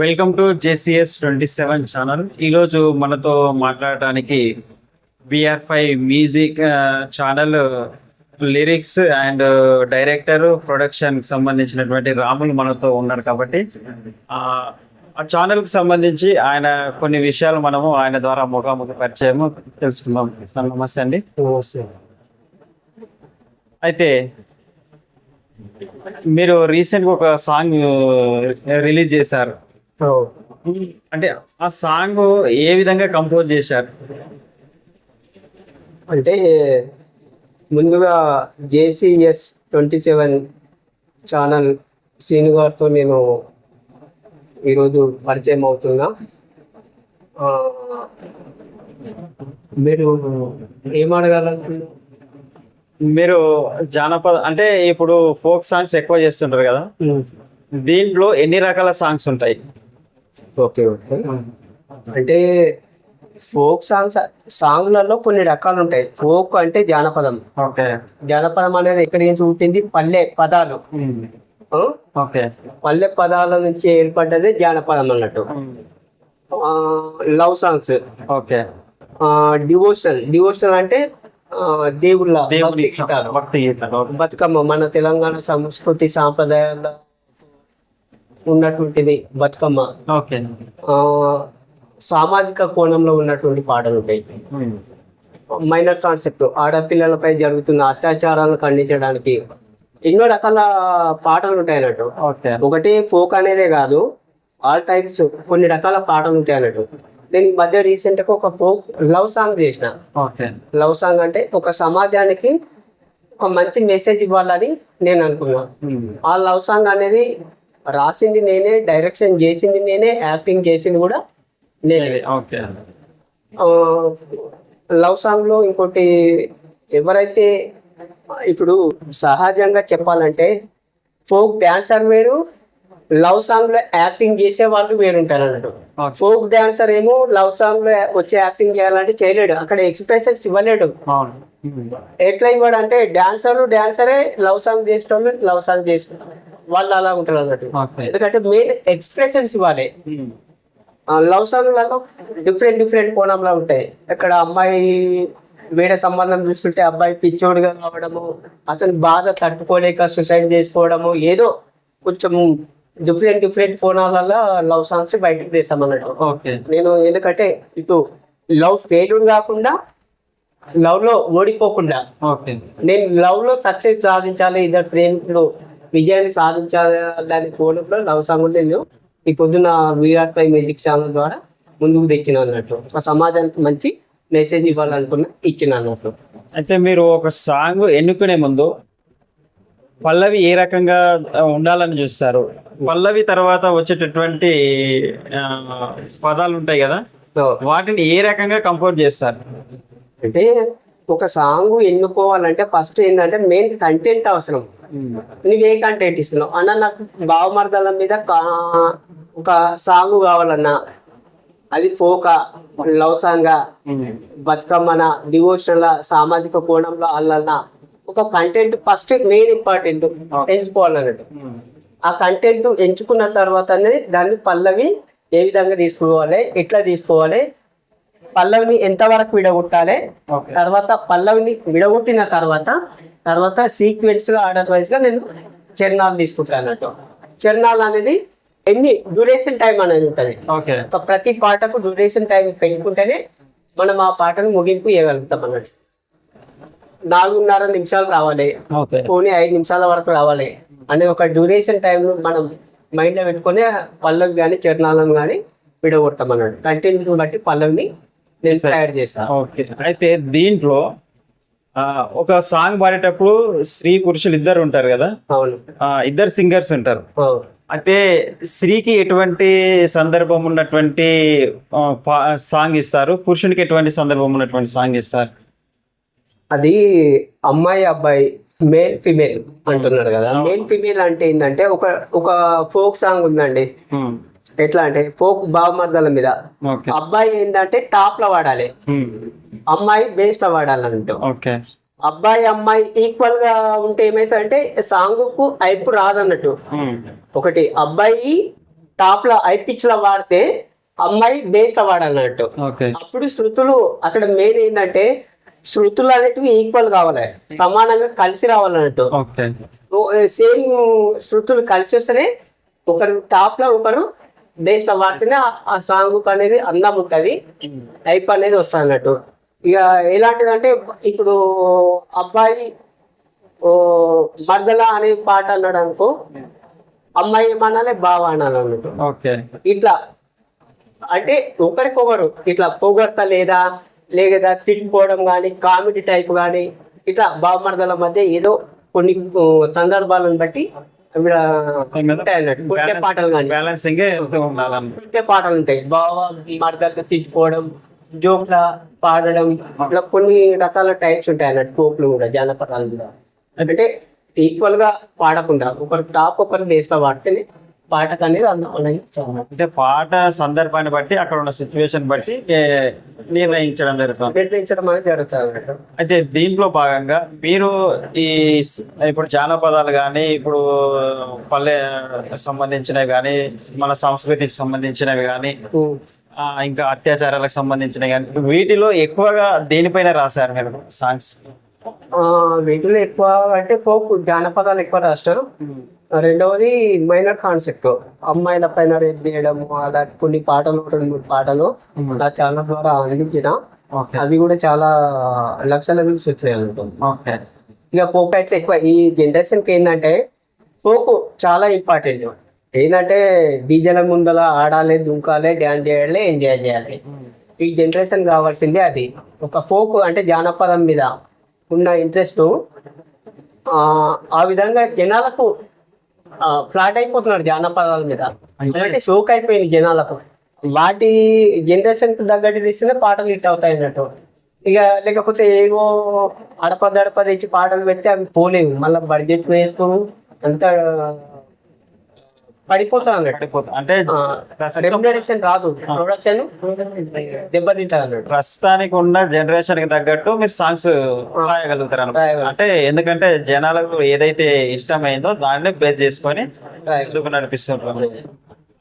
Welcome to JCS twenty seven channel ఈరోజు మనతో మాట్లాడటానికి BR five music channel lyrics and director production సంబంధించినటువంటి రాములు మనతో ఉన్నారు కాబట్టి ఆ ఆ ఛానల్కి సంబంధించి ఆయన కొన్ని విషయాలు మనము ఆయన ద్వారా ముఖాముఖి పరిచయం తెలుసుకుందాం. నమస్తే అండి. అయితే మీరు రీసెంట్గా ఒక సాంగ్ రిలీజ్ చేశారు. అంటే ఆ సాంగ్ ఏ విధంగా కంపోజ్ చేశారు? అంటే ముందుగా JCS twenty seven channel Srinu గారితో నేను ఈరోజు పరిచయం అవుతున్నా. మీరు ఏం అడగాలనుకున్నారు? మీరు జానపద అంటే ఇప్పుడు ఫోక్ సాంగ్స్ ఎక్కువ చేస్తుంటారు కదా? దీంట్లో ఎన్ని రకాల సాంగ్స్ ఉంటాయి? Okay okay. అంటే ఫోక్ సాంగ్స్ సాంగ్లలో కొన్ని రకాలు ఉంటాయి. ఫోక్ అంటే జానపదం. ఓకే. జానపదం అనేది ఎక్కడి నుంచి ఉంటుంది పల్లె పదాలు? ఓకే. పల్లె పదాల నుంచి ఏర్పడ్డదే జానపదం అన్నట్టు. Love songs. Okay. Devotional. Devotional అంటే దేవుళ్ళ. భక్తి గీతాలు. బతుకమ్మ మన తెలంగాణ సంస్కృతి సాంప్రదాయాల్లో ఉన్నటువంటిది బతుకమ్మ. ఓకే. సామాజిక కోణంలో ఉన్నటువంటి పాటలు ఉంటాయి మైనర్ కాన్సెప్ట్ ఆడపిల్లలపై జరుగుతున్న అత్యాచారాలను ఖండించడానికి ఎన్నో రకాల పాటలు ఉంటాయి అన్నట్టు ఒకటి ఫోక్ అనేదే కాదు ఆల్ టైప్స్ కొన్ని రకాల పాటలు ఉంటాయి అన్నట్టు నేను ఈ మధ్య రీసెంట్గా ఒక ఫోక్ లవ్ సాంగ్ చేసిన. ఓకే. లవ్ సాంగ్ అంటే ఒక సమాజానికి ఒక మంచి మెసేజ్ ఇవ్వాలని నేను అనుకున్నాను ఆ లవ్ సాంగ్ అనేది రాసింది నేనే డైరెక్షన్ చేసింది నేనే యాక్టింగ్ చేసింది కూడా నేనే. ఓకే లవ్ సాంగ్లో ఇంకోటి ఎవరైతే ఇప్పుడు సహజంగా చెప్పాలంటే ఫోక్ డాన్సర్ వేరు లవ్ సాంగ్లో యాక్టింగ్ చేసే వాళ్ళు వేరుంటారు అన్నట్టు ఫోక్ డాన్సర్ ఏమో లవ్ సాంగ్లో వచ్చి యాక్టింగ్ చేయాలంటే చేయలేడు. అక్కడ ఎక్స్ప్రెషన్స్ ఇవ్వలేడు. ఎట్లా ఇవ్వడు అంటే డాన్సర్ డాన్సరే లవ్ సాంగ్ చేసేటోళ్ళు లవ్ సాంగ్ చేసేటోళ్ళు వాళ్ళు అలా ఉంటారు అన్నట్టు ఎందుకంటే మెయిన్ ఎక్స్ప్రెషన్స్ ఇవ్వాలి. లవ్ సాంగ్లలో డిఫరెంట్ డిఫరెంట్ కోణంలో ఉంటాయి. ఇక్కడ అమ్మాయి వేరే సంబంధం చూస్తుంటే అబ్బాయి పిచ్చోడుగా కావడము అతని బాధ తట్టుకోలేక సూసైడ్ చేసుకోవడము ఏదో కొంచెం డిఫరెంట్ డిఫరెంట్ కోణాలలో లవ్ సాంగ్స్ బయటకు తీస్తాం అన్నట్టు ఓకే. నేను ఎందుకంటే ఇటు లవ్ ఫెయిల్యూర్ కాకుండా లవ్లో ఓడిపోకుండా ఓకే. నేను లవ్లో సక్సెస్ సాధించాలి ఇద్దరు ప్రేమికులు విజయాన్ని సాధించాలి దాని కోణంలో లవ్ సాంగ్ నేను ఈ పొద్దున వీఆర్ పై మ్యూజిక్ ఛానల్ ద్వారా ముందుకు తెచ్చిన అన్నట్టు. ఒక సమాజానికి మంచి మెసేజ్ ఇవ్వాలనుకున్న ఇచ్చిన అన్నట్టు. అయితే మీరు ఒక సాంగ్ ఎన్నుకునే ముందు పల్లవి ఏ రకంగా ఉండాలని చూస్తారు? పల్లవి తర్వాత వచ్చేటటువంటి పదాలు ఉంటాయి కదా? వాటిని ఏ రకంగా కంపోజ్ చేస్తారు? అంటే ఒక సాంగ్ ఎన్నుకోవాలంటే ఫస్ట్ ఏంటంటే మెయిన్ కంటెంట్ అవసరం. నువ్వు ఏ కంటెంట్ ఇస్తున్నావు? అన్న నాకు భావమర్దాల మీద ఒక సాంగ్ కావాలన్నా. అది ఫోక లవ్ సాంగ్. బతుకమ్మన డివోషనల్ సామాజిక కోణంలో అల్లన్నా ఒక కంటెంట్ ఫస్ట్ మెయిన్ ఇంపార్టెంట్ ఎంచుకోవాలన్నట్టు. ఆ కంటెంట్ ఎంచుకున్న తర్వాతనే దాన్ని పల్లవి ఏ విధంగా తీసుకోవాలి ఎట్లా తీసుకోవాలి పల్లవిని ఎంతవరకు విడగొట్టాలి తర్వాత పల్లవిని విడగొట్టిన తర్వాత తర్వాత సీక్వెన్స్గా ఆర్డర్ వైజ్గా నేను చరణాలు తీసుకుంటాను అన్నట్టు. చరణాలు అనేది ఎన్ని డ్యూరేషన్ టైం అనేది ఉంటుంది. ప్రతి పాటకు డ్యూరేషన్ టైం పెట్టుకుంటేనే మనం ఆ పాటను ముగింపు ఇవ్వగలుగుతాం అన్నట్టు. నాలుగున్నర నిమిషాలు రావాలి. ఓకే. పోనీ ఐదు నిమిషాల వరకు రావాలి. అనేది ఒక డ్యూరేషన్ టైం మనం మైండ్లో పెట్టుకొని పల్లవి కానీ చరణాలను కానీ విడగొడతాం అన్నట్టు కంటెంట్ బట్టి పల్లవిని నేను తయారు చేస్తాను ఓకే. అయితే దీంట్లో ఒక సాంగ్ పాడేటప్పుడు స్త్రీ పురుషులు ఇద్దరు ఉంటారు కదా? అవును. ఇద్దరు సింగర్స్ ఉంటారు. అంటే స్త్రీకి ఎటువంటి సందర్భం ఉన్నటువంటి సాంగ్ ఇస్తారు? పురుషునికి ఎటువంటి సందర్భం ఉన్నటువంటి సాంగ్ ఇస్తారు? అది అమ్మాయి అబ్బాయి మేల్ ఫిమేల్ అంటున్నారు కదా. మేల్ ఫిమేల్ అంటే ఏంటంటే ఒక ఒక ఫోక్ సాంగ్ ఉందండి. ఎట్లా అంటే ఫోక్ భావమర్దల మీద. అబ్బాయి ఏంటంటే టాప్లో వాడాలి. అమ్మాయి బేస్లో వాడాలంటూ. అబ్బాయి అమ్మాయి ఈక్వల్గా ఉంటే ఏమైతే అంటే సాంగ్కు అయిపు రాదన్నట్టు ఒకటి అబ్బాయి టాప్లో హై పిచ్లో వాడితే అమ్మాయి బేస్లో వాడాలన్నట్టు. అప్పుడు శృతులు అక్కడ మెయిన్ ఏంటంటే శృతులు అనేటివి ఈక్వల్ కావాలి. సమానంగా కలిసి రావాలన్నట్టు. సేమ్ శృతులు కలిసి వస్తేనే ఒకరు టాప్లో ఒకరు బేస్లో వాడితేనే ఆ- సాంగ్ అనేది అందం ఉంటుంది. టైప్ అనేది వస్తుంది అన్నట్టు ఇక ఎలాంటిదంటే ఇప్పుడు అబ్బాయి ఓ మర్దల అనే పాట అన్నాడు అనుకో అమ్మాయి ఏమనాలి? బావ అనాలి అన్నట్టు. ఓకే. ఇట్లా. అంటే ఒకరికొకరు ఇట్లా పొగడత లేదా లేదా తిట్టుకోవడం కానీ కామెడీ టైప్ కానీ ఇట్లా బావమర్దల మధ్య ఏదో కొన్ని సందర్భాలను బట్టి కొట్టే పాటలు కానీ కొట్టే పాటలు ఉంటాయి. బావ మరదలు తిట్టుకోవడం జోక్ల పాడడం ఇట్లా కొన్ని రకాల టైప్స్ ఉంటాయి అన్నట్టు. కోపులు కూడా జానపదాలు కూడా. అంటే ఈక్వల్గా పాడకుండా ఒకరు టాప్ ఒకరు దేశంలో పాడితేనే పాటకు అనేది అందం అనేది చాలా అంటే పాట సందర్భాన్ని బట్టి అక్కడ ఉన్న సిచ్యువేషన్ బట్టి నిర్ణయించడం జరుగుతుంది? నిర్ణయించడం అనేది జరుగుతుంది అయితే దీంట్లో భాగంగా మీరు ఈ ఇప్పుడు జానపదాలు కానీ ఇప్పుడు పల్లె సంబంధించినవి కానీ మన సంస్కృతికి సంబంధించినవి కానీ ఇంకా అత్యాచారాలకు సంబంధించినవి కానీ వీటిలో ఎక్కువగా దేనిపైన రాశారు మీరు సాంగ్స్? వీటిలో ఎక్కువ అంటే ఫోక్ జానపదాలు ఎక్కువ రాస్తారు. రెండవది మైనర్ కాన్సెప్ట్. అమ్మాయిల పైన రేప్ చేయడం అలా కొన్ని పాటలు రెండు మూడు పాటలు నా ఛానల్ ద్వారా అందించిన. అవి కూడా చాలా లక్షల వ్యూస్ ఓకే. ఇక ఫోక్ అయితే ఎక్కువ. ఈ జనరేషన్కి ఏంటంటే ఫోక్ చాలా ఇంపార్టెంట్. ఏంటంటే డీజేల ముందల ఆడాలి దుంకాలి డ్యాన్స్ చేయాలి ఎంజాయ్ చేయాలి. ఈ జనరేషన్ కావాల్సిందే అది. ఒక ఫోక్ అంటే జానపదం మీద ఉన్న ఇంట్రెస్ట్ ఆ విధంగా జనాలకు ఫ్లాట్ అయిపోతున్నారు జానపదాల మీద. అంటే షోక్ అయిపోయింది జనాలకు. వాటి జనరేషన్కి తగ్గట్టు తీస్తేనే పాటలు హిట్ అవుతాయి అన్నట్టు. ఇక లేకపోతే ఏవో అడప దడప తెచ్చి పాటలు పెడితే అవి పోలేవు. మళ్ళీ బడ్జెట్ వేసుకోవు అంత అంటే రెమ్యునరేషన్ రాదు. ప్రొడక్షన్ దెబ్బతింటారు అన్నట్టు. ప్రస్తుతానికి ఉన్న జనరేషన్కి తగ్గట్టు మీరు సాంగ్స్ రాయగలుగుతారు అన్నమాట. రాయగలుగుతాం. అంటే ఎందుకంటే జనాలకు ఏదైతే ఇష్టమైందో దాన్ని బేస్ చేసుకొని. ముందుకు నడిపిస్తుంటారు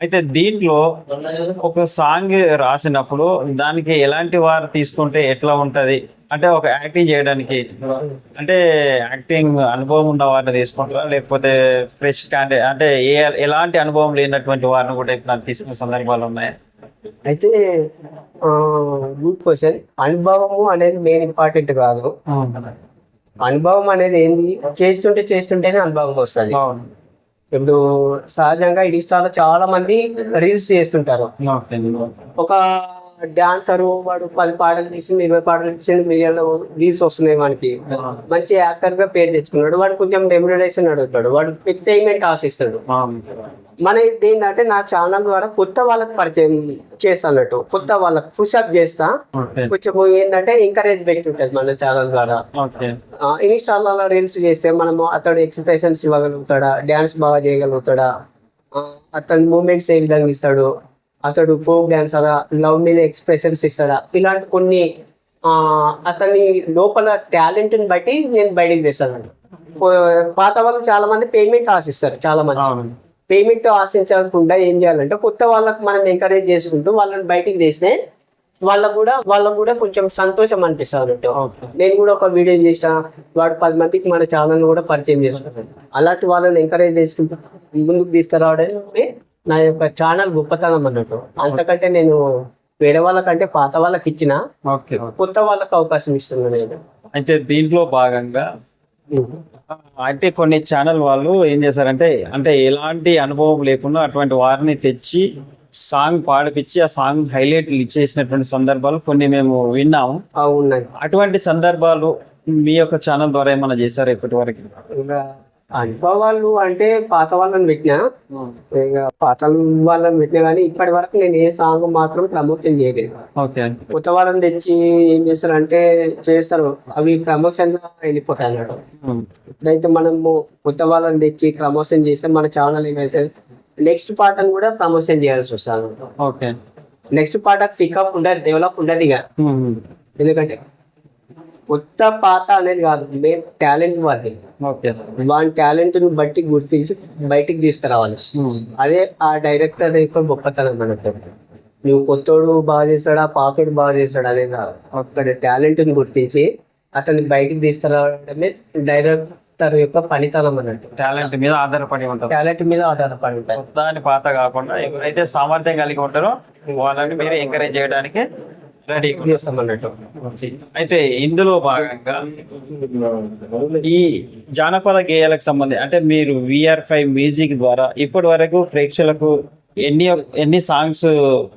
అయితే దీంట్లో ఒక సాంగ్ రాసినప్పుడు దానికి ఎలాంటి వారు తీసుకుంటే ఎట్లా ఉంటది? అంటే ఒక యాక్టింగ్ చేయడానికి. అంటే యాక్టింగ్ అనుభవం ఉన్న వారిని తీసుకుంటారా? లేకపోతే ఫ్రెష్ క్యాండిడేట్ అంటే ఏ ఎలాంటి అనుభవం లేనటువంటి వారిని కూడా ఎట్లా తీసుకునే సందర్భాలు ఉన్నాయి? అయితే గుడ్ క్వశ్చన్ అనుభవము అనేది మెయిన్ ఇంపార్టెంట్ కాదు. అనుభవం అనేది ఏంది? చేస్తుంటే చేస్తుంటేనే అనుభవం వస్తుంది. ఇప్పుడు సహజంగా ఇన్స్టాలో చాలా మంది రీల్స్ చేస్తుంటారు. ఒక డాన్సరు వాడు పది పాటలు తీసిండు ఇరవై పాటలు తీసిండు మిలియన్లో రీల్స్ వస్తున్నాయి వానికి. మంచి యాక్టర్గా పేరు తెచ్చుకున్నాడు. వాడు కొంచెం రెమ్యునరేషన్ అడుగుతాడు. వాడు పేమెంట్ ఆశిస్తాడు. మన ఏంటంటే నా ఛానల్ ద్వారా కొత్త వాళ్ళకి పరిచయం చేస్తానట్టు. కొత్త వాళ్ళకి పుషప్ చేస్తా. కొంచెం ఏంటంటే ఎంకరేజ్మెంట్ ఉంటుంది మన ఛానల్ ద్వారా. ఇన్స్టాల్లో రీల్స్ చేస్తే మనము అతడు ఎక్స్ప్రెషన్స్ ఇవ్వగలుగుతాడా డ్యాన్స్ బాగా చేయగలుగుతాడా అతని మూమెంట్స్ ఏ విధంగా ఇస్తాడు అతడు ఫోక్ అలా లవ్ మీద ఎక్స్ప్రెషన్స్ ఇస్తాడా? ఇలాంటి కొన్ని అతని లోపల టాలెంట్ని బట్టి నేను బయటికి తెస్తాను పాత వాళ్ళు చాలా మంది పేమెంట్ ఆశిస్తారు చాలా మంది పేమెంట్ ఆశించకుండా ఏం చేయాలంటే కొత్త వాళ్ళకి మనం ఎంకరేజ్ చేసుకుంటూ వాళ్ళని బయటికి తీస్తే వాళ్ళకు కూడా వాళ్ళకు కూడా కొంచెం సంతోషం అనిపిస్తుంది అన్నట్టు నేను కూడా ఒక వీడియో చేసిన వాడు పది మందికి మన ఛానల్ కూడా పరిచయం చేస్తున్నాను అలాంటి వాళ్ళని ఎంకరేజ్ చేసుకుంటూ ముందుకు తీసుకురావడమే నా యొక్క ఛానల్ గొప్పతనం అన్నట్టు. అంతకంటే నేను వేరే వాళ్ళకంటే పాత వాళ్ళకి ఇచ్చిన కొత్త వాళ్ళకి అవకాశం ఇస్తున్నాను నేను. అయితే దీంట్లో భాగంగా అంటే కొన్ని ఛానల్ వాళ్ళు ఏం చేశారంటే అంటే ఎలాంటి అనుభవం లేకుండా అటువంటి వారిని తెచ్చి సాంగ్ పాడిపించి ఆ సాంగ్ హైలైట్ ఇచ్చేసినటువంటి సందర్భాలు కొన్ని మేము విన్నాము అటువంటి సందర్భాలు మీ యొక్క ఛానల్ ద్వారా ఏమైనా చేశారు ఇప్పటి వరకు అనుభవాలు అంటే పాత వాళ్ళని పెట్టినా ఇక పాత వాళ్ళని పెట్టినా కానీ ఇప్పటి వరకు నేను ఏ సాంగ్ మాత్రం ప్రమోషన్ చేయలేదు. కొత్త వాళ్ళని తెచ్చి ఏం చేస్తారు చేస్తారు. అవి ప్రమోషన్ వెళ్ళిపోతాయి అన్నట్టు ఇప్పుడైతే మనము కొత్త వాళ్ళని తెచ్చి ప్రమోషన్ చేస్తే మన ఛానల్ ఏమైతే నెక్స్ట్ అని కూడా ప్రమోషన్ చేయాల్సి వస్తుంది. ఓకే. నెక్స్ట్ పార్ట్ పికప్ ఉండదు డెవలప్ ఉండదు ఇక. ఎందుకంటే కొత్త పాత అనేది కాదు మెయిన్ టాలెంట్ ఓకే. వాని టాలెంట్ని బట్టి గుర్తించి బయటికి తీసుకురావాలి. అదే ఆ డైరెక్టర్ యొక్క గొప్పతనం అన్నట్టు నువ్వు కొత్తోడు బాగా చేస్తాడా పాతోడు బాగా చేస్తాడా అనేది కాదు అక్కడ టాలెంట్ని గుర్తించి అతన్ని బయటికి తీసుకురావడమే డైరెక్టర్ యొక్క పనితనం అన్నట్టు. టాలెంట్ మీద ఆధారపడి ఉంటారు. టాలెంట్ మీద ఆధారపడి ఉంటాయి కొత్త పాత కాకుండా ఎవరైతే సామర్థ్యం కలిగి ఉంటారో వాళ్ళని మీరు ఎంకరేజ్ చేయడానికి రెడీ చేస్తాం అన్నట్టు అయితే ఇందులో భాగంగా ఈ జానపద గేయాలకు సంబంధించి అంటే మీరు విఆర్ ఫైవ్ మ్యూజిక్ ద్వారా ఇప్పటి వరకు ప్రేక్షకులకు ఎన్ని ఎన్ని సాంగ్స్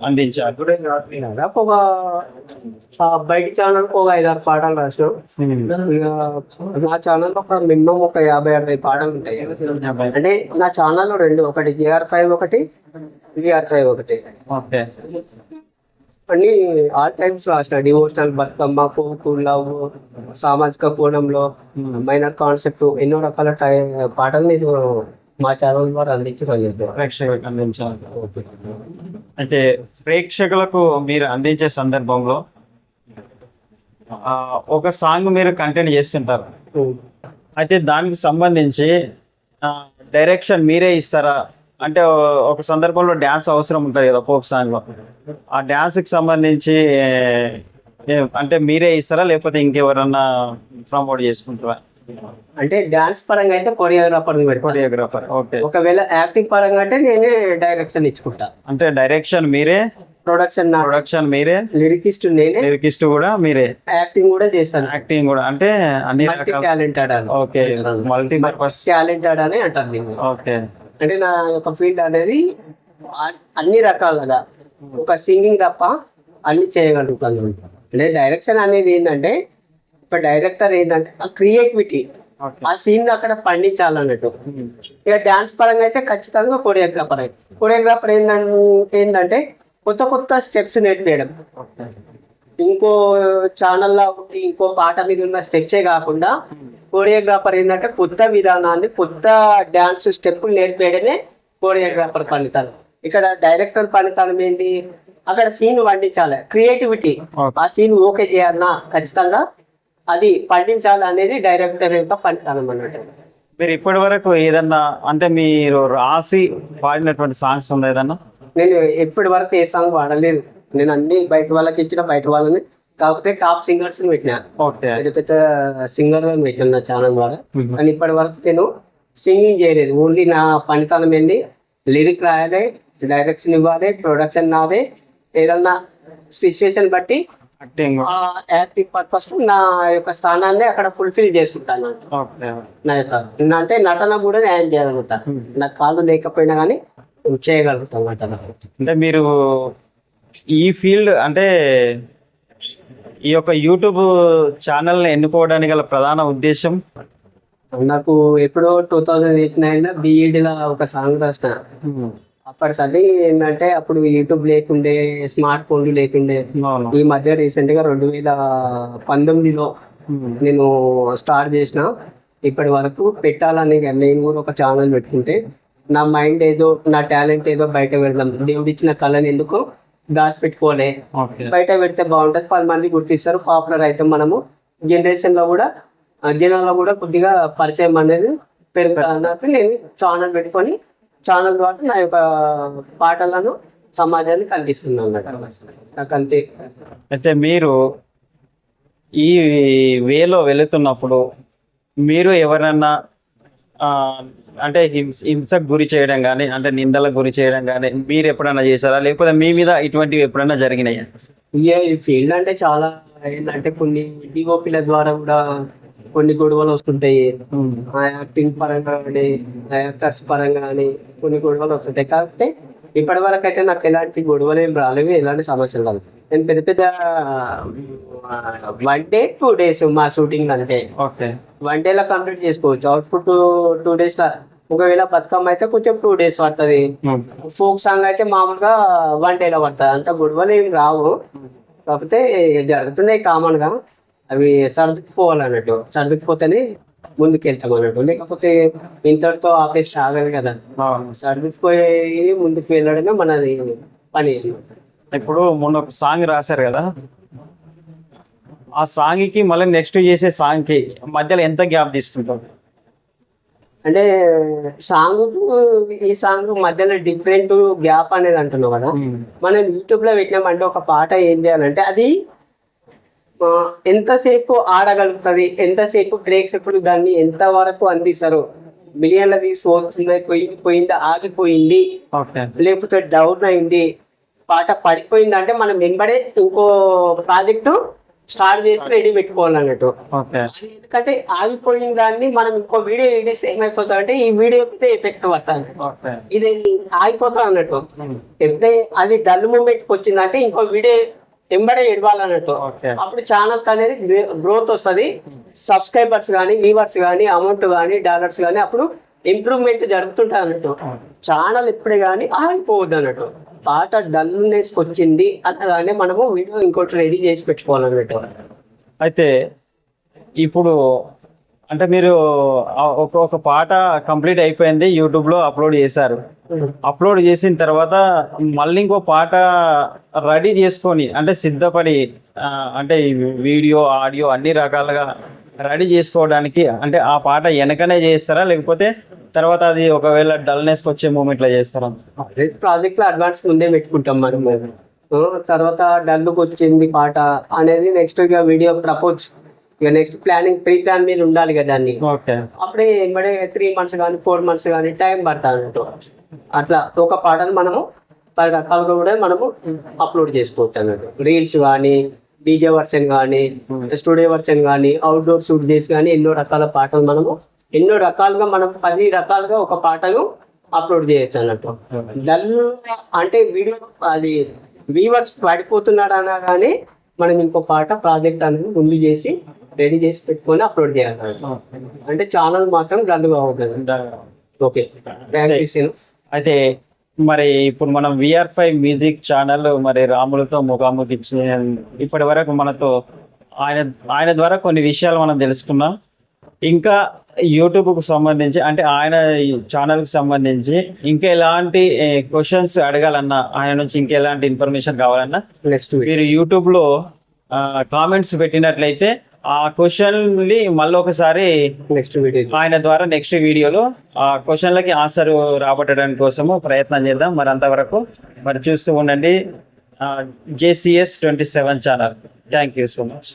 అందించారు? దాదాపు ఒక ఆ బయట ఛానల్ ఒక ఐదారు పాటలు రాసినాం ఇక నా ఛానల్ ఒక మినిమం ఒక యాభై అరవై పాటలు ఉంటాయి. అంటే నా ఛానల్ రెండు ఒకటి జిఆర్ ఫైవ్ ఒకటి విఆర్ ఫైవ్ ఒకటి. ఓకే. అన్ని ఆల్ టైమ్స్ రాసిన డివోషనల్ బతుకమ్మ పోకు లవ్ సామాజిక కోణంలో మైనర్ కాన్సెప్ట్ ఎన్నో రకాల టై పాటలు నేను మా ఛానల్ ద్వారా అందించడం అంటే ప్రేక్షకులకు మీరు అందించే సందర్భంలో ఆ, ఒక సాంగ్ మీరు కంటెంట్ చేస్తుంటారు. అయితే దానికి సంబంధించి డైరెక్షన్ మీరే ఇస్తారా? అంటే ఒక సందర్భంలో డ్యాన్స్ అవసరం ఉంటుంది కదా ఫోక్ సాంగ్లో ఆ డ్యాన్స్కి సంబంధించి అంటే మీరే ఇస్తారా లేకపోతే ఇంకెవరన్నా ప్రమోట్ చేసుకుంటారా? అంటే డాన్స్ పరంగా అయితే కొరియోగ్రాఫర్ కొరియోగ్రాఫర్ ఓకే. ఒకవేళ యాక్టింగ్ పరంగా అంటే నేనే డైరెక్షన్ ఇచ్చుకుంటా. అంటే డైరెక్షన్ మీరే? ప్రొడక్షన్ ప్రొడక్షన్ మీరే? లిరికిస్ట్ నేనే. లిరికిస్ట్ కూడా మీరే? యాక్టింగ్ కూడా చేస్తాను. యాక్టింగ్ కూడా అంటే అన్ని టాలెంటెడ్ అని. ఓకే మల్టీ పర్పస్ టాలెంటెడ్ అని అంటారు ఓకే. అంటే నా యొక్క ఫీల్డ్ అనేది అన్ని రకాలుగా ఒక సింగింగ్ తప్ప అన్ని చేయగలుగుతాను. అంటే డైరెక్షన్ అనేది ఏంటంటే ఒక డైరెక్టర్ ఏంటంటే ఆ క్రియేటివిటీ ఆ సీన్ అక్కడ పండించాలన్నట్టు. ఇక డాన్స్ పరంగా అయితే ఖచ్చితంగా కొరియోగ్రాఫర్ కొరియోగ్రాఫర్ ఏంటంటే ఏంటంటే కొత్త కొత్త స్టెప్స్ నేర్పేయడం. ఇంకో ఛానల్లో ఉండి ఇంకో పాట మీద ఉన్న స్టెప్సే కాకుండా కోరియోగ్రాఫర్ ఏంటంటే కొత్త విధానాన్ని కొత్త డ్యాన్స్ స్టెప్పులు నేర్పేయడమే కోరియోగ్రాఫర్ పనితనం. ఇక్కడ డైరెక్టర్ పనితనం ఏంటి? అక్కడ సీన్ పండించాలి క్రియేటివిటీ. ఆ సీన్ ఓకే చేయాలన్నా ఖచ్చితంగా అది పండించాలి అనేది డైరెక్టర్ యొక్క పనితనం అన్నట్టు మీరు ఇప్పటి వరకు ఏదన్నా అంటే మీరు రాసి పాడినటువంటి సాంగ్స్ ఉందా ఏదన్నా? నేను ఎప్పటి వరకు ఏ సాంగ్ వాడలేదు నేను అన్ని బయట వాళ్ళకి ఇచ్చిన బయట వాళ్ళని కాకపోతే టాప్ సింగర్స్ పెట్టినా. ఓకే. పెద్ద పెద్ద సింగర్ పెట్టిన నా ఛానల్ ద్వారా. కానీ ఇప్పటి వరకు నేను సింగింగ్ చేయలేదు. ఓన్లీ నా పనితనం ఏంటి లిరిక్ రాయాలి డైరెక్షన్ ఇవ్వాలి ప్రొడక్షన్ నాదే. ఏదన్నా సిచ్యువేషన్ బట్టి యాక్టింగ్ పర్పస్ నా యొక్క స్థానాన్ని అక్కడ ఫుల్ఫిల్ చేసుకుంటాను ఓకే. నా యొక్క అంటే నటన కూడా న్యాయం చేయగలుగుతాను నా కాళ్ళు లేకపోయినా కానీ చేయగలుగుతాను నటన అంటే మీరు ఈ ఫీల్డ్ అంటే ఈ యొక్క యూట్యూబ్ ఛానల్ని ఎన్నుకోవడానికి గల ప్రధాన ఉద్దేశం? నాకు ఎప్పుడో టూ థౌజండ్ ఎయిట్ నైన్లో బీఈడీలో ఒక సాంగ్ రాసిన. అప్పటి సరి ఏంటంటే అప్పుడు యూట్యూబ్ లేకుండే స్మార్ట్ ఫోన్లు లేకుండే. ఈ మధ్య రీసెంట్గా రెండు వేల పంతొమ్మిదిలో నేను స్టార్ట్ చేసిన. ఇప్పటి వరకు పెట్టాలని నేను కూడా ఒక ఛానల్ పెట్టుకుంటే నా మైండ్ ఏదో నా టాలెంట్ ఏదో బయట పెడదాం. దేవుడు ఇచ్చిన కళని ఎందుకు దాచిపెట్టుకోలే బయట పెడితే బాగుంటుంది. పది మంది గుర్తిస్తారు. పాపులర్ అయితే మనము జనరేషన్లో కూడా జనాల్లో కూడా కొద్దిగా పరిచయం అనేది పెరుగుతా అన్నట్టు నేను ఛానల్ పెట్టుకొని ఛానల్ ద్వారా నా యొక్క పాటలను సమాజానికి అందిస్తున్నాను అన్నట్టు నాకు అంతే అయితే మీరు ఈ వేలో వెళుతున్నప్పుడు మీరు ఎవరన్నా అంటే హింస హింసకు గురి చేయడం కానీ అంటే నిందలకు గురి చేయడం కానీ మీరు ఎప్పుడైనా చేశారా? లేకపోతే మీ మీద ఇటువంటివి ఎప్పుడైనా జరిగినాయా? ఈ ఫీల్డ్ అంటే చాలా ఏంటంటే కొన్ని డిఓపిల ద్వారా కూడా కొన్ని గొడవలు వస్తుంటాయి. ఆ యాక్టింగ్ పరంగా కానీ ఆ యాక్టర్స్ పరంగా కానీ కొన్ని గొడవలు వస్తుంటాయి. కాకపోతే ఇప్పటి వరకు అయితే నాకు ఎలాంటి గొడవలు ఏం రాలేవు ఎలాంటి సమస్యలు రాలేదు నేను పెద్ద పెద్ద వన్ డే టూ డేస్ మా షూటింగ్ ఓకే. వన్ డేలో కంప్లీట్ చేసుకోవచ్చు. అవుట్పుట్ టూ డేస్లో ఒకవేళ బతుకమ్మ అయితే కొంచెం టూ డేస్ పడుతుంది. ఫోక్ సాంగ్ అయితే మామూలుగా వన్ డేలో పడుతుంది. అంత గొడవలు ఏం రావు. కాకపోతే జరుగుతున్నాయి కామన్గా అవి సర్దుకుపోవాలన్నట్టు. సర్దుకుపోతేనే ముందుకు వెళ్తాం అన్నట్టు లేకపోతే ఇంతటితో ఆపేసి ఆగదు కదా. సర్దుకుపోయి ముందుకు వెళ్ళడమే మనది పని. ఇప్పుడు మొన్న ఒక సాంగ్ రాశారు కదా. ఆ సాంగ్కి మళ్ళీ నెక్స్ట్ చేసే సాంగ్కి మధ్యలో ఎంత గ్యాప్ తీసుకుంటాం అంటే సాంగ్ ఈ సాంగ్ మధ్యలో డిఫరెంట్ గ్యాప్ అనేది అంటున్నావు కదా. మనం యూట్యూబ్లో పెట్టినామంటే ఒక పాట ఏం చేయాలంటే అది ఎంతసేపు ఆడగలుగుతుంది? ఎంతసేపు బ్రేక్స్ ఎప్పుడు దాన్ని ఎంత వరకు అందిస్తారు? మిలియన్ల వ్యూస్ పోతున్నాయి పోయింది పోయింది ఆగిపోయింది. లేకపోతే డౌన్ అయింది. పాట పడిపోయింది అంటే మనం వెంబడే ఇంకో ప్రాజెక్టు స్టార్ట్ చేసి రెడీ పెట్టుకోవాలన్నట్టు. ఓకే. అది ఎందుకంటే ఆగిపోయిన దాన్ని మనం ఇంకో వీడియో ఎడిస్తే ఏమైపోతుంది అంటే ఈ వీడియో ఎఫెక్ట్ పడుతుంది. ఓకే. ఇది ఆగిపోతుంది అన్నట్టు. ఎప్పుడే అది డల్ మూమెంట్ వచ్చిందంటే ఇంకో వీడియో ఎంబడే ఎడవాలన్నట్టు ఓకే. అప్పుడు ఛానల్ అనేది గ్రోత్ వస్తుంది. సబ్స్క్రైబర్స్ కానీ వ్యూవర్స్ కానీ అమౌంట్ కానీ డాలర్స్ కానీ అప్పుడు ఇంప్రూవ్మెంట్ జరుగుతుంటుంది అన్నట్టు. ఛానల్ ఎప్పుడే కానీ ఆగిపోవద్దు అన్నట్టు పాట డల్నెస్ వచ్చింది అనగానే మనము వీడియో ఇంకోటి రెడీ చేసి పెట్టుకోవాలన్నట్టు. అయితే ఇప్పుడు అంటే మీరు ఒక ఒక పాట కంప్లీట్ అయిపోయింది యూట్యూబ్లో అప్లోడ్ చేశారు. అప్లోడ్ చేసిన తర్వాత మళ్ళీ ఇంకో పాట రెడీ చేసుకొని అంటే సిద్ధపడి అంటే వీడియో ఆడియో అన్ని రకాలుగా రెడీ చేసుకోవడానికి అంటే ఆ పాట వెనకనే చేస్తారా? లేకపోతే తర్వాత అది ఒకవేళ డల్నెస్ వచ్చే మూమెంట్లో చేస్తారా? ప్రాజెక్ట్లో అడ్వాన్స్ ముందే పెట్టుకుంటాం మనం. తర్వాత డల్లుకి వచ్చింది పాట అనేది నెక్స్ట్ ఇక వీడియో ప్రపోజ్ ఇక నెక్స్ట్ ప్లానింగ్ ప్రీ ప్లాన్ మీద ఉండాలి కదా దాన్ని. అప్పుడే త్రీ మంత్స్ కానీ ఫోర్ మంత్స్ కానీ టైం పడుతుంది. అట్లా ఒక పాటను మనము పది రకాలుగా కూడా మనము అప్లోడ్ చేసుకోవచ్చు అన్నట్టు. రీల్స్ కానీ డీజే వర్షన్ కానీ స్టూడియో వర్షన్ కానీ అవుట్డోర్ షూట్ చేసి కానీ ఎన్నో రకాల పాటలు మనము ఎన్నో రకాలుగా మనం పది రకాలుగా ఒక పాటను అప్లోడ్ చేయొచ్చు అన్నట్టు. డల్ అంటే వీడియో అది వీవర్స్ పడిపోతున్నాడు అన్నా కానీ మనం ఇంకో పాట ప్రాజెక్ట్ అనేది ముందు చేసి రెడీ చేసి పెట్టుకొని అప్లోడ్ చేయాలి అంటే ఛానల్ మాత్రం డల్ కావద్దు ఓకే. థ్యాంక్ యూ అయితే మరి ఇప్పుడు మనం విఆర్ ఫైవ్ మ్యూజిక్ ఛానల్ మరి రాములతో ముఖాముఖి ఇప్పటి వరకు మనతో ఆయన ఆయన ద్వారా కొన్ని విషయాలు మనం తెలుసుకున్నాం. ఇంకా యూట్యూబ్కు సంబంధించి అంటే ఆయన ఛానల్కి సంబంధించి ఇంకా ఎలాంటి క్వశ్చన్స్ అడగాలన్నా ఆయన నుంచి ఇంకా ఎలాంటి ఇన్ఫర్మేషన్ కావాలన్నా నెక్స్ట్ మీరు యూట్యూబ్లో కామెంట్స్ పెట్టినట్లయితే ఆ క్వశ్చన్ మళ్ళీ ఒకసారి నెక్స్ట్ వీడియో ఆయన ద్వారా నెక్స్ట్ వీడియోలో ఆ క్వశ్చన్లకి ఆన్సర్ రాబట్టడానికి కోసము ప్రయత్నం చేద్దాం. మరి అంతవరకు మరి చూస్తూ ఉండండి. JCS twenty seven channel thank you so much